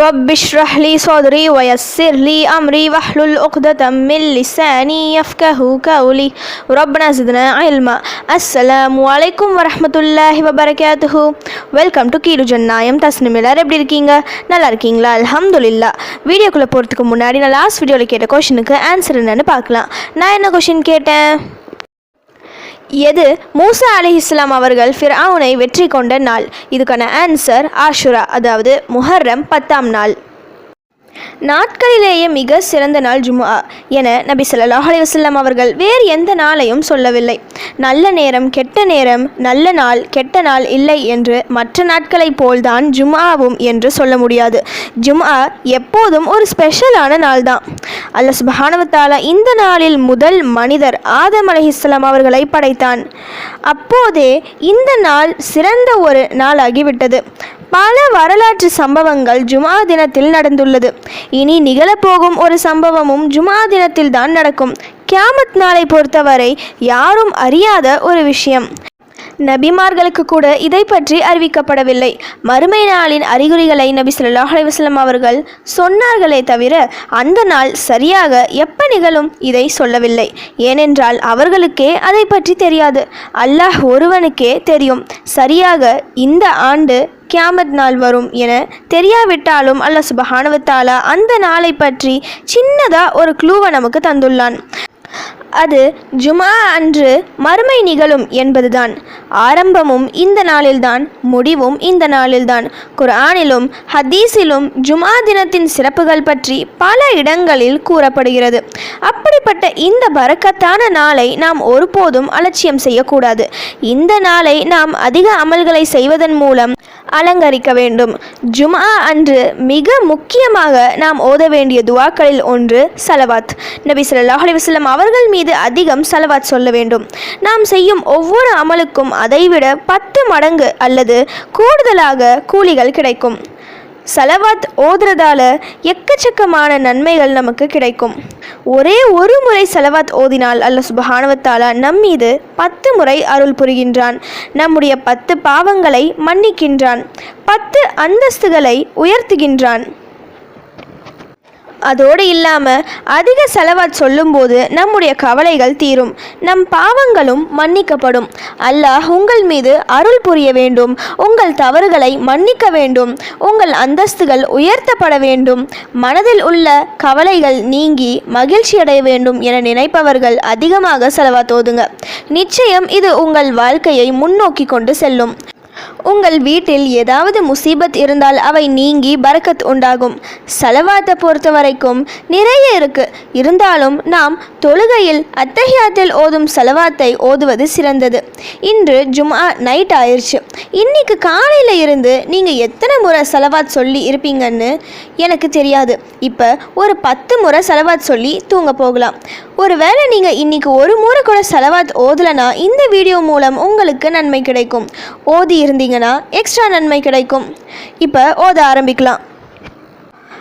رب اشرح لي صدري ويسر لي أمري واحلل عقدة من لساني يفقه قولي ربنا زدنا علما السلام عليكم ورحمة الله وبركاته welcome to கீழு ஜன்னாயம் Tasnim எல்லாரும் எப்படி இருக்கீங்க நல்லா இருக்கீங்களா அல்ஹம்துலில்லா வீடியோக்குள்ளே போகிறதுக்கு முன்னாடி நான் லாஸ்ட் வீடியோவில் கேட்ட கொஷனுக்கு ஆன்சர் என்னன்னு பார்க்கலாம் நான் என்ன கொஷின் கேட்டேன் எது? மூசா அலிஹிஸ்லாம் அவர்கள் ஃபிராவுனை வெற்றி கொண்ட நாள். இதுக்கான ஆன்சர் ஆஷுரா அதாவது முஹர்ரம் பத்தாம் நாள். நாட்களிலேயே மிக சிறந்த நாள் ஜும்ஆ என நபி சொல்லாஹ் அலைஹி வஸல்லம் அவர்கள் வேறு எந்த நாளையும் சொல்லவில்லை. நல்ல நேரம் கெட்ட நேரம் நல்ல நாள் கெட்ட நாள் இல்லை என்று மற்ற நாட்களைப் போல்தான் ஜும்ஆவும் என்று சொல்ல முடியாது. ஜும்ஆ எப்போதும் ஒரு ஸ்பெஷலான நாள் தான் அல்ல சுபஹானவத்தாலா இந்த நாளில் முதல் மனிதர் ஆதம் அலைஹிஸ்ஸலாம் அவர்களை படைத்தான். அப்போதே இந்த நாள் சிறந்த ஒரு நாளாகிவிட்டது. பல வரலாற்று சம்பவங்கள் ஜுமா தினத்தில் நடந்துள்ளது. இனி நிகழப்போகும் ஒரு சம்பவமும் ஜுமா தினத்தில் தான் நடக்கும். கியாமத் நாளை பொறுத்தவரை யாரும் அறியாத ஒரு விஷயம். நபிமார்களுக்கு கூட இதை பற்றி அறிவிக்கப்படவில்லை. மறுமை நாளின் அறிகுறிகளை நபி சொல்லாஹ் அலைவாஸ்லம் அவர்கள் சொன்னார்களே தவிர அந்த நாள் சரியாக எப்ப நிகழும் இதை சொல்லவில்லை. ஏனென்றால் அவர்களுக்கே அதை பற்றி தெரியாது. அல்லாஹ் ஒருவனுக்கே தெரியும். சரியாக இந்த ஆண்டு கியாமத் நாள் வரும் என தெரியாவிட்டாலும் அல்லாஹ் சுபஹானவத்தாலா அந்த நாளை பற்றி சின்னதாக ஒரு க்ளூவை நமக்கு தந்துள்ளான். அது ஜுமா அன்று மறுமை நிகழும் என்பதுதான். ஆரம்பமும் இந்த நாளில்தான் முடிவும் இந்த நாளில்தான். குர்ஆனிலும் ஹதீஸிலும் ஜுமா தினத்தின் சிறப்புகள் பற்றி பல இடங்களில் கூறப்படுகிறது. அப்படிப்பட்ட இந்த பறக்கத்தான நாளை நாம் ஒருபோதும் அலட்சியம் செய்யக்கூடாது. இந்த நாளை நாம் அதிக அமல்களை செய்வதன் மூலம் அலங்கரிக்க வேண்டும். ஜுமா அன்று மிக முக்கியமாக நாம் ஓத வேண்டிய துவாக்களில் ஒன்று சலவாத். நபி சொல்லாஹ் அலிவசல்லம் அவர்கள் மீது அதிகம் சலவாத் சொல்ல வேண்டும். நாம் செய்யும் ஒவ்வொரு அமலுக்கும் அதைவிட பத்து மடங்கு அல்லது கூடுதலாக கூலிகள் கிடைக்கும். சலவாத் ஓதுறதால எக்கச்சக்கமான நன்மைகள் நமக்கு கிடைக்கும். ஒரே ஒரு முறை செலவாத் ஓதினால் அல்ல சுபஹானவத்தாலா நம் மீது பத்து முறை அருள் புரிகின்றான். நம்முடைய பத்து பாவங்களை மன்னிக்கின்றான். பத்து அந்தஸ்துகளை உயர்த்துகின்றான். அதோடு இல்லாமல் அதிக செலவாத் சொல்லும்போது நம்முடைய கவலைகள் தீரும். நம் பாவங்களும் மன்னிக்கப்படும். அல்லாஹ் உங்கள் மீது அருள் புரிய வேண்டும். உங்கள் தவறுகளை மன்னிக்க வேண்டும். உங்கள் அந்தஸ்துகள் உயர்த்தப்பட வேண்டும். மனதில் உள்ள கவலைகள் நீங்கி மகிழ்ச்சி அடைய வேண்டும் என நினைப்பவர்கள் அதிகமாக செலவாத் ஓதுங்க நிச்சயம் இது உங்கள் வாழ்க்கையை முன்னோக்கி கொண்டு செல்லும். உங்கள் வீட்டில் ஏதாவது முசீபத் இருந்தால் அவை நீங்கி பரக்கத் உண்டாகும். செலவாத்தை பொறுத்த வரைக்கும் நிறைய இருக்கு. இருந்தாலும் நாம் தொழுகையில் அத்தஹியாத்தில் ஓதும் செலவாத்தை ஓதுவது சிறந்தது. இன்று ஜும்ஆ நைட் ஆயிடுச்சு இன்னைக்கு காலையில் இருந்து நீங்கள் எத்தனை முறை செலவாத் சொல்லி இருப்பீங்கன்னு எனக்கு தெரியாது. இப்போ ஒரு பத்து முறை செலவாத் சொல்லி தூங்க போகலாம். ஒருவேளை நீங்கள் இன்னைக்கு ஒரு முறை கூட செலவாத் ஓதலைனா இந்த வீடியோ மூலம் உங்களுக்கு நன்மை கிடைக்கும். ஓதி இருந்தீங்கன்னா எக்ஸ்ட்ரா நன்மை கிடைக்கும். இப்போ ஓத ஆரம்பிக்கலாம்.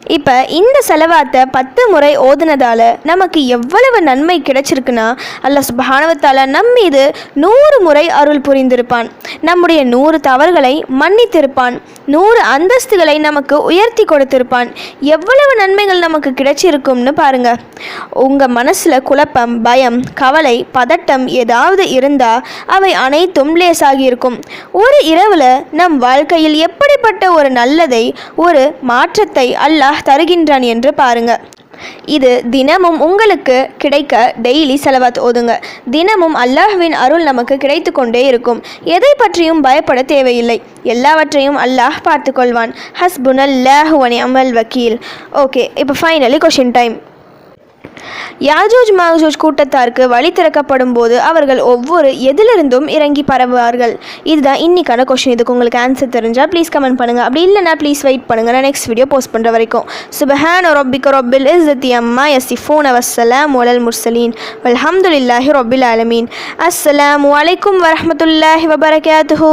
இப்போ இந்த செலவாத்தை பத்து முறை ஓதுனதால் நமக்கு எவ்வளவு நன்மை கிடைச்சிருக்குன்னா அல்ல சுபானவத்தால் நம் மீது நூறு முறை அருள் புரிந்திருப்பான். நம்முடைய நூறு தவறுகளை மன்னித்திருப்பான். நூறு அந்தஸ்துகளை நமக்கு உயர்த்தி கொடுத்திருப்பான். எவ்வளவு நன்மைகள் நமக்கு கிடைச்சிருக்கும்னு பாருங்கள் உங்கள் மனசில் குழப்பம் பயம் கவலை பதட்டம் ஏதாவது இருந்தால் அவை அனைத்தும் லேசாகி இருக்கும். ஒரு இரவில் நம் வாழ்க்கையில் எப்படிப்பட்ட ஒரு நல்லதை ஒரு மாற்றத்தை அல்ல அல்லாஹ் தருகின்றான் என்று பாருங்க. இது தினமும் உங்களுக்கு கிடைக்க டெய்லி செலவாத் ஓதுங்க. தினமும் அல்லாஹ்வின் அருள் நமக்கு கிடைத்து கொண்டே இருக்கும். எதை பற்றியும் பயப்பட தேவையில்லை. எல்லாவற்றையும் அல்லாஹ் பார்த்துக்கொள்வான் கொள்வான். ஹஸ்புனல்லாஹு வனி அமல் வக்கீல். ஓகே இப்போ finally question time Yajuj Majuj கூட்டத்தாருக்கு வழி திறக்கப்படும் போது அவர்கள் ஒவ்வொரு எதிலிருந்தும் இறங்கி பரவுவார்கள் இதுதான் இன்னைக்கான கொஷின் இதுக்கு உங்களுக்கு ஆன்சர் தெரிஞ்சால் ப்ளீஸ் கமெண்ட் பண்ணுங்கள் அப்படி இல்லைனா ப்ளீஸ் வெயிட் பண்ணுங்கள் நான் நெக்ஸ்ட் வீடியோ போஸ்ட் பண்ணுற வரைக்கும். சுபஹான் ரொபிக் ரொபில் இஸ் தி அம்மா எஸ் ஃபோன் அவசலாம் ஒலல் முர்சலீன் வல்ஹம்துலில்லாஹி ரொபில் ஆலமீன் அஸ்ஸலாமு வலைக்கும் வரமத்துல்லாஹி வபரகாத்துஹூ